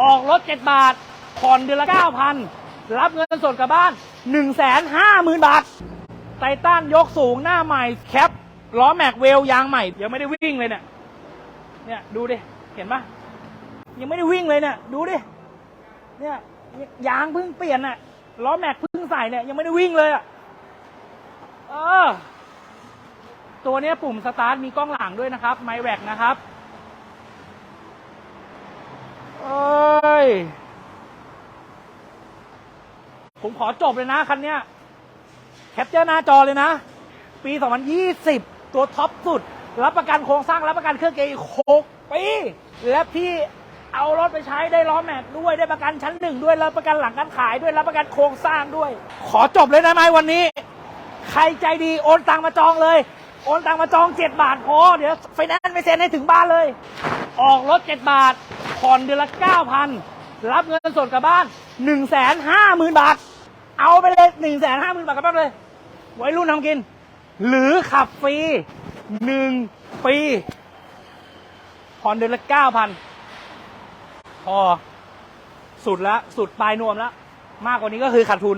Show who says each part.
Speaker 1: ออกรถ 7 บาท ผ่อนเดือนละ 9,000 รับเงินสดกลับบ้าน 150,000 บาท ไททันยกสูงหน้าใหม่ แคป ล้อแม็กเวลยางใหม่ ยังไม่ได้วิ่งเลยเนี่ย เนี่ย ดูดิ เห็นปะยังไม่ได้วิ่งเลยเนี่ย ดูดิ เนี่ยยางเพิ่งเปลี่ยนน่ะ ล้อแม็กเพิ่งใส่เนี่ย ยังไม่ได้วิ่งเลยอะ เออ ตัวเนี้ยปุ่มสตาร์ทมีกล้องหลังด้วยนะครับ ไมแวกนะครับ เอ้ย ผมขอจบเลยนะ คันเนี้ย แคปเจอร์หน้าจอเลยนะ ปี 2020 ตัวท็อปสุด รับประกันโครงสร้าง รับประกันเครื่องเกียร์อีก6ปี และพี่เอารถไปใช้ได้ล้อแม็กด้วยได้ประกันชั้นหนึ่งด้วยรับประกันหลังการขายด้วยรับประกันโครงสร้างด้วย ขอจบเลยได้ไหมวันนี้ ใครใจดีโอนตังมาจองเลย โอนตังมาจอง 7 บาทพอเดี๋ยวไฟแนนซ์ไปเซ็นให้ถึงบ้านเลย ออกรถ 7 บาทผ่อนเดือนละ9,000 รับเงินสดกลับบ้านหนึ่งแสนห้าหมื่นบาท เอาไปเลยหนึ่งแสนห้าหมื่นบาทกลับบ้านเลยไว้รุ่นทำกิน หรือขับฟรีหนึ่งปีผ่อนเดือนละเก้าพอสุดละสุดปลายนวมแล้ว มากกว่านี้ก็คือขาดทุน